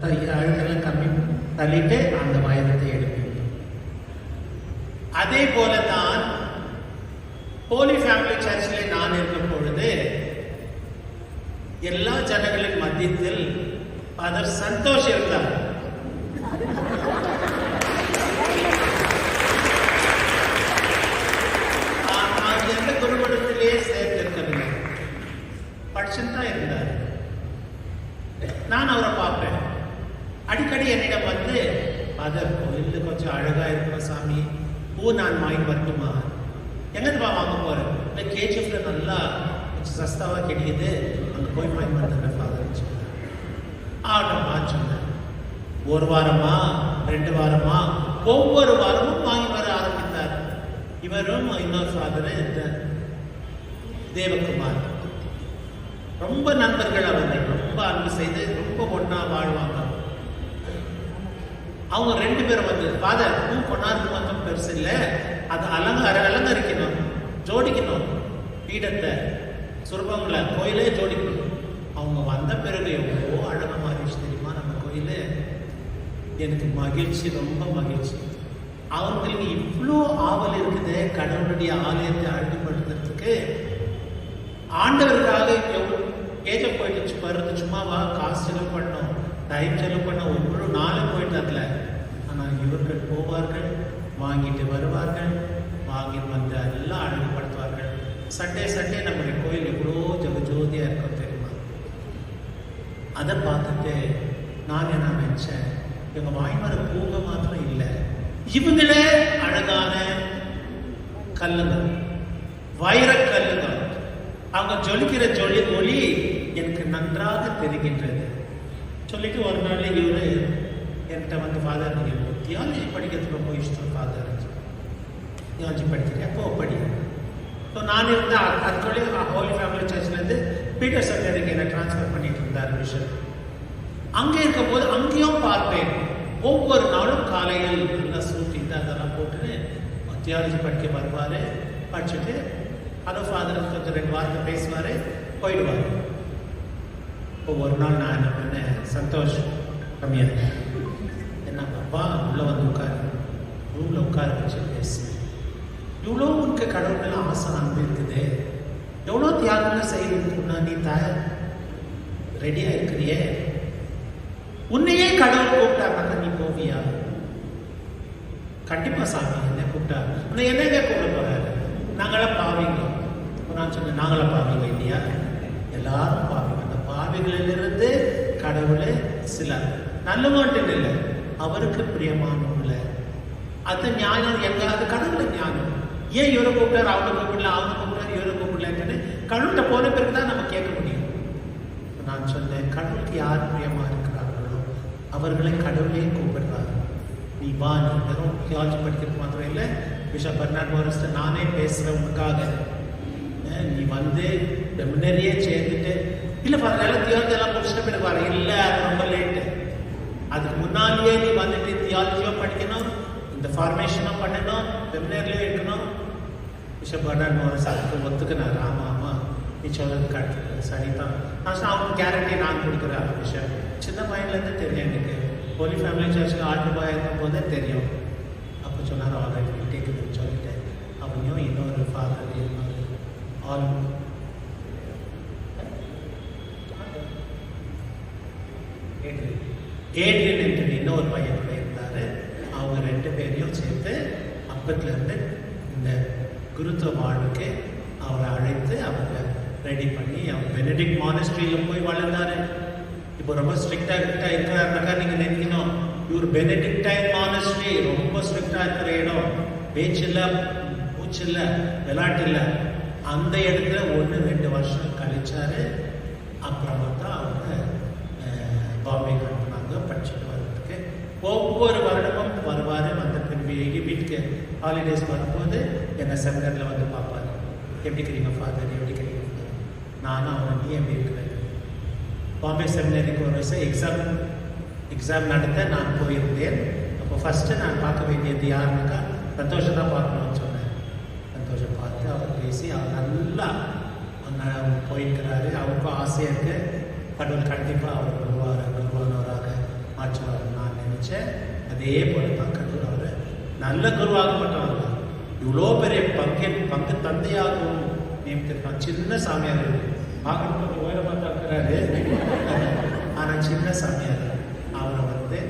த- கம்மி தள்ளிட்டு அந்த வைரத்தை எடுப்பீங்க அதே போல தான் ஹோலி ஃபேமிலி சர்ச்சில் நான் இருக்கும் பொழுது எல்லா ஜனங்களின் மத்தியத்தில் அதர் சந்தோஷம் இருந்தார் ஆ- ஆ- எந்த குருமடத்திலே சேர்த்திருக்கவில்லை படிச்சுட்டு தான் இருந்தார் நான் அவரை பார்ப்பேன் அடிக்கடி என்னிடம் வந்து ஃபாதர் கோயில் கொஞ்சம் அழகா இருக்கிற சாமி பூ நான் வாங்கி வரட்டுமா? எங்கேருப்பா வாங்க போறேன் இல்லை கேஜிஎஃப்ல நல்லா கொஞ்சம் சஸ்தாவா கிடைக்குது. அங்க போய் வாங்கி வந்துடுறேன் ஃபாதர் ஆகட்டும்மா சொன்னேன். ஒரு வாரமா ரெண்டு வாரமா ஒவ்வொரு வாரமும் வாங்கி வர ஆரம்பித்தார். இவரும் இன்னொரு ஃபாதர் தேவகுமார். ரொம்ப நண்பர்கள் அவர்கள் ரொம்ப அன்பு செய்து ரொம்ப ஒன்றா வாழ்வாங்க. அவங்க ரெண்டு பேரும் வந்து ஃபாதர் பூ கொண்டாந்து மட்டும் பெருசு இல்லை. அது அலங்கார அலங்கரிக்கணும் ஜோடிக்கணும். பீடத்தை சுரபங்களை கோயிலே ஜோடிக்கணும். அவங்க வந்த பிறகு எவ்வளோ அழகா மாறிடுச்சு தெரியுமா நம்ம கோயில்? எனக்கு மகிழ்ச்சி ரொம்ப மகிழ்ச்சி. அவங்களுக்கு இவ்வளோ ஆவல் இருக்குது கடவுளுடைய ஆலயத்தை அழகுபடுத்துறதுக்கு. ஆண்டவருக்காக ஏஜ போயிட்டு வருது சும்மாவா காசு செலவு பண்ணோம் டைம் செலவு பண்ண ஒவ்வொரு நாளும் போயிட்டு அதில் ஆனால் இவர்கள் போவார்கள் வாங்கிட்டு வருவார்கள் வாங்கிட்டு வந்து எல்லாம் அழகுபடுத்துவார்கள் சண்டே சண்டே நம்முடைய கோயில் எவ்வளோ ஜெகஜோதியாக இருக்கும் தெரியுமா அதை பார்த்துட்டு நான் என்ன நினைச்சேன்? இவங்க வாய்மர பூங்க மாத்திரம் இல்லை. இவங்களே அழகான கல்லுங்க வைரக் கல்லுங்க அவங்க ஜொலிக்கிற ஜொலி ஒளி எனக்கு நன்றாக தெரிகின்றது. சொல்லிட்டு ஒரு நாள் இவரு என்கிட்ட வந்து ஃபாதர் நீங்கள் தியாலஜி படிக்கிறதுக்கு ரொம்ப இஷ்டம் ஃபாதர் தியாலஜி படிக்கிறேன் அப்போ படி. ஸோ நான் இருந்த அதுக்குள்ளே ஹோலி ஃபேமிலி சர்ச்லேருந்து பீட்டர் சட்டருக்கு என்னை ட்ரான்ஸ்ஃபர் பண்ணிட்டு இருந்தார் மிஷன் அங்கே இருக்கும்போது அங்கேயும் பார்ப்பேன் ஒவ்வொரு நாளும் காலையில் நல்லா சூட்டிட்டு அதெல்லாம் போட்டுன்னு தியாலஜி படிக்க வருவார். படிச்சுட்டு ஹலோ ஃபாதர் கொஞ்சம் ரெண்டு வார்த்தை பேசுவார் போயிடுவார். ஒவ்வொரு நாள் நான் என்ன பண்ணேன்? சந்தோஷ் ரம்யா என்ன அப்பா உள்ளே வந்து உட்காரு. ரூமில் உட்கார வச்சு பேசு. இவ்வளோ உனக்கு கடவுள் மேல ஆசை அன்பு இருக்குது எவ்வளோ தியாகங்கள் செய்யறதுக்குன்னா நீ தாய் ரெடியாக இருக்கிறியே. உன்னையே கடவுள் கூப்பிட்டாங்க நீ போவியா? கண்டிப்பா சாமி என்ன கூப்பிட்டா. உன்னை என்னங்க கூப்பிட போறாரு? நாங்களாம் பாவிங்க. நான் சொன்னேன் நாங்களாம் பாவிங்க இல்லையா எல்லாரும் பாவிங்க அந்த பாவிகளிலிருந்து கடவுளே சிலர். நல்லவன்ட்டு இல்லை. அவருக்கு பிரியமானவங்கள அது ஞானம் எங்க அது கடவுளை ஞானம் ஏன் இவரை கூப்பிட்டாரு? அவங்க கூப்பிடல. அவங்க கடவுள்கிட்ட போன பிறகு தான் நம்ம கேட்க முடியும். நான் சொன்னேன் கடவுளுக்கு யார் பிரியமா இருக்கிறார்களோ அவர்களை கடவுளே கூப்பிடுறாரு. நீ வா நீ வெறும் தியாலஜி படிக்கிறது மாத்திரம் இல்லை? பிஷப் பர்னாட் மோரிஸ்ட நானே பேசுகிறேன் உனக்காக. நீ வந்து முன்னேறியே சேர்ந்துட்டு இல்லை பரவாயில்ல தியாலஜி எல்லாம் முடிச்சுட்டு பிறகு வர இல்லை அது ரொம்ப லேட்டு. அதுக்கு முன்னாலேயே நீ வந்துட்டு தியாலஜியும் படிக்கணும் இந்த ஃபார்மேஷனும் பண்ணணும் செமினர்லேயும் இருக்கணும். பிஷப் பர்னாட் மோரிஸ் அதுக்கு ஒத்துக்கினார். ஆமாம் ஆமாம் நீ சொல்றது கரெக்ட் சரிதான் நான் அவங்க கேரண்டி நான் கொடுக்குறேன் விஷயம். சின்ன பையன்லேருந்து தெரியும் எனக்கு. ஹோலி ஃபேமிலி சர்ச்சுக்கு ஆட்டு பாய் இருக்கும்போதே தெரியும். அப்போ சொன்னார் ஆல்ரெடி டேக்குதுன்னு சொல்லிட்டு. அவனையும் இன்னொரு ஃபாதர் இருந்தார் ஆல் ஏட்ரியன் என்று இன்னொரு பையன் கூட இருந்தார். அவங்க ரெண்டு பேரையும் சேர்த்து அப்பத்துலேருந்து இந்த குருத்துவ வாழ்வுக்கு அவரை அழைத்து அவங்க ரெடி பண்ணி அவர் பெனடிக் மானஸ்ட்ரியில் போய் வளர்ந்தாரு. இப்போ ரொம்ப ஸ்ட்ரிக்டாக கிட்டா இருக்கிறாருனாக்கா நீங்க நினைக்கணும். இவர் பெனடிக்டைன் மானஸ்ட்ரி ரொம்ப ஸ்ட்ரிக்டாக இருக்கிற இடம். பேச்சு இல்லை மூச்சு இல்ல விளையாட்டு அந்த இடத்துல ஒன்று ரெண்டு வருஷம் கழிச்சாரு. அப்புறமா தான் அவங்க பாம்பே கட்டினாங்க படிச்சுட்டு வர்றதுக்கு. ஒவ்வொரு வருடமும் வருவார் வந்த பின்பு வீட்டுக்கு ஹாலிடேஸ் வரும்போது என்னை செமினரில் வந்து பார்ப்பாரு. எப்படி இருக்கிறீங்க ஃபாதர் எப்படி இருக்கிறீங்க? நானும் அவன் நீ எப்படி இருக்கிறேன் பாம்பே செமினரிக்கு ஒரு வருஷம் எக்ஸாம் எக்ஸாம் நடத்த நான் போயிருந்தேன். அப்போ ஃபஸ்ட்டு நான் பார்க்க வேண்டியது யாருனாக்கா சந்தோஷம் தான் பார்க்கணும்னு சொன்னேன். சந்தோஷம் பார்த்து அவர் பேசி அவர் நல்லா அவங்க போயிருக்கிறாரு. அவருக்கும் ஆசையாக இருக்குது கடவுள் கண்டிப்பாக அவர் வருவார் குருவானவராக அதே போல தான் கடவுள் அவரை நல்ல குருவாக மாட்டாங்க இவ்வளோ பெரிய பங்கு பங்கு தந்தையாகவும் நியமித்திருக்கான் சின்ன சாமியார் இருக்கு பார்க்கணும் கொஞ்சம் உயரமாக தான் இருக்கிறாரு சின்ன சாமியார் அவரை வந்து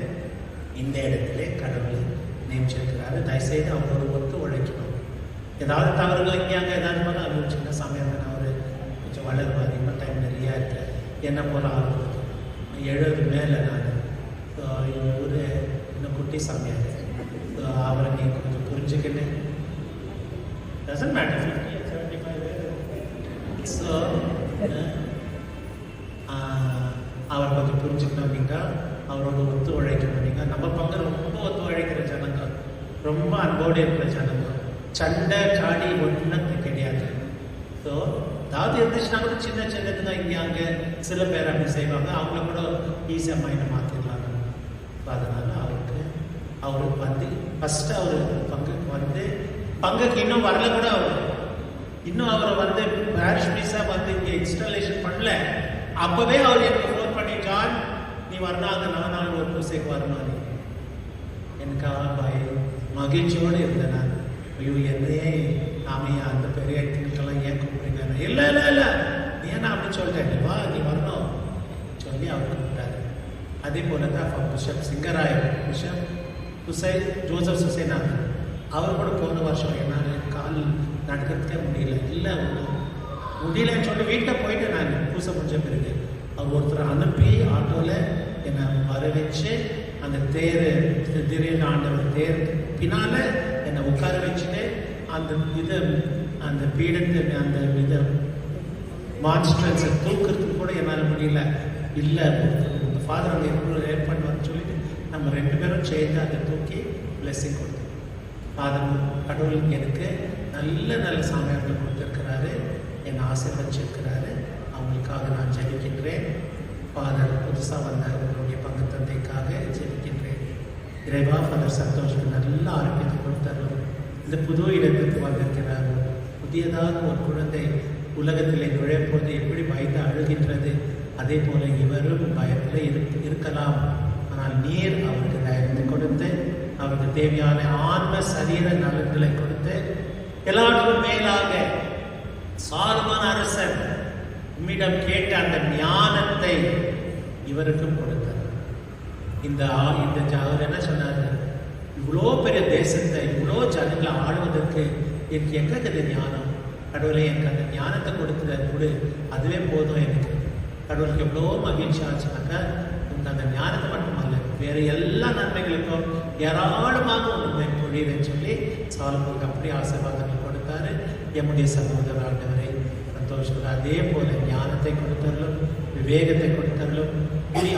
இந்த இடத்துல கடவுள் நியமிச்சிருக்கிறாரு. தயவுசெய்து அவரோட ஒத்து உழைக்கணும். ஏதாவது தவறுகள் இங்கே அங்கே ஏதாவது ஒரு சின்ன சாமியார் தானே அவர் கொஞ்சம் வளருவார் இன்னும் டைம் நிறையா இருக்கு. என்ன போல ஆகும் எழுபது மேலே நான் இவர் இன்னும் குட்டி சாமியார் அவரை நீ கொஞ்சம் புரிஞ்சுக்கிட்டு. Doesn't matter fifty seventy five so அவர் கொஞ்சம் புரிஞ்சுக்கணும் அப்படின்னா வந்து ஒத்து உழைக்கணும் அப்படின்னா நம்ம பங்கு ரொம்ப ஒத்து உழைக்கிற ஜனங்க. ரொம்ப அன்போடு இருக்கிற ஜனங்க. சண்டை சாடி ஒன்றும் கிடையாது. ஸோ அதாவது இருந்துச்சுன்னா கூட சின்ன சின்னது தான் இங்கே அங்கே சில பேர் அப்படி செய்வாங்க. அவங்கள கூட ஈஸியாக மைண்டை மாற்றிடலாம் அதனால அதனால் அவருக்கு அவருக்கு வந்து ஃபஸ்ட்டு அவர் பங்குக்கு வந்து பங்குக்கு இன்னும் வரல கூட அவர். இன்னும் அவரை வந்து பேரிஷ் பீஸாக வந்து இங்கே இன்ஸ்டாலேஷன் பண்ணல. அப்போவே அவர் எனக்கு நீ வரணும் ஒரு பூசைக்கு வரணும் நீ எனக்கு பயம் மகிழ்ச்சியோடு இருந்தேன். நான் ஐயோ என்னையே நாம அந்த பெரிய இடத்துக்கெல்லாம் ஏன் கூப்பிடுங்க இல்லை இல்லை இல்லை. ஏன்னா அப்படின்னு அப்படி சொல்லிட்டேன். நீ வா நீ வரணும். சொல்லி அவர் கூப்பிட்டாரு. அதே போல தான் பிஷப் சிங்கராய பிஷப் ஹுசை ஜோசப் சுசைநாதன் அவர் கூட போன வருஷம் என்னால் கால் நடக்கிறதுக்கே முடியல. இல்லை ஒன்றும் முடியலன்னு சொல்லி வீட்டில் போயிட்டு நான். பூசை முடிஞ்ச பிறகு. அவர் ஒருத்தர் அனுப்பி ஆட்டோவில் என்னை வரவச்சு அந்த தேர் திடீர்னு ஆண்டவர் தேர் பின்னால் என்னை உட்கார வச்சுட்டு அந்த இதை அந்த பீடத்தை அந்த இதை மான்ஸ்டர்ஸை தூக்கிறதுக்கு கூட என்னால் முடியல. இல்லை ஃபாதர் அங்கே எப்படி ஹெல்ப் பண்ணுவார்னு சொல்லிட்டு நம்ம ரெண்டு பேரும் சேர்ந்து அதை தூக்கி பிளெஸ்ஸிங் கொடுத்தோம். ஃபாதர் கடவுள் எனக்கு நல்ல நல்ல சாமியார்கள் கொடுத்துருக்கிறாரு. என்னை ஆசீர்வச்சிருக்கிறாரு. அவங்களுக்காக நான் ஜெபிக்கின்றேன். ஃபாதர் புதுசாக வந்த உங்களுடைய பங்கு தந்தைக்காக ஜெபிக்கின்றேன் இறைவா ஃபாதர் சந்தோஷம் நல்ல ஆரோக்கியத்தை கொடுத்தார்கள் இந்த புது இடத்துக்கு வந்திருக்கிறார் புதியதாக ஒரு குழந்தை உலகத்திலே நுழைப்போது எப்படி பயந்து அழுகின்றது அதே போல இவரும் பயத்தில் இருக்கு இருக்கலாம். ஆனால் நீர் அவருக்கு தயந்து கொடுத்து அவருக்கு தேவையான ஆன்ம சரீர நலன்களை கொடுத்து எல்லாருக்கும் மேலாக சாலமான அரசன் உம்மிடம் கேட்ட அந்த ஞானத்தை இவருக்கும் கொடுத்தார். இந்த ஆ- இந்த ஜா- என்ன சொன்னார்? இவ்வளோ பெரிய தேசத்தை இவ்வளோ ஜனங்களை ஆளுவதற்கு எனக்கு எங்கே இருக்குது ஞானம். கடவுளை எனக்கு அந்த ஞானத்தை கொடுக்குற கொடு. அதுவே போதும் எனக்கு. கடவுளுக்கு எவ்வளோ மகிழ்ச்சி ஆச்சுனாக்கா உனக்கு அந்த ஞானத்தை மட்டுமல்ல வேற எல்லா நன்மைகளுக்கும் ஏராளமாக உண்மை பொழியுதுன்னு சொல்லி சாலமோனுக்கு அப்படி ஆசீர்வாதங்கள் கொடுத்தாரு. எம்முடைய சகோதர ஆண்டவர். சந்தோஷம் அதே போல ஞானத்தை கொடுத்தரலும் விவேகத்தை கொடுத்தரலும் புதிய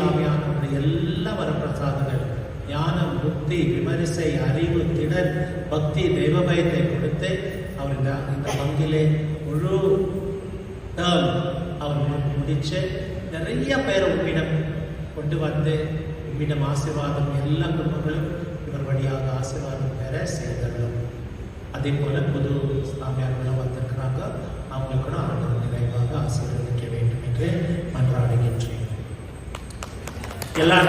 எல்லா வரப்பிரசாதங்கள். ஞானம் புத்தி விமரிசை அறிவு திடல் பக்தி தெய்வபயத்தை கொடுத்து அவர் இந்த இந்த பங்கிலே முழு டேர்ம் அவர் மு- முடிச்சு நிறைய பேர் உம்மிடம் கொண்டு வந்து உம்மிடம் ஆசீர்வாதம் எல்லா குடும்பங்களும் இவர் வழியாக ஆசீர்வாதம் பெற செய்தரும் அதே போல புது சாமியார்களும் வந்திருக்கிறாங்க जिला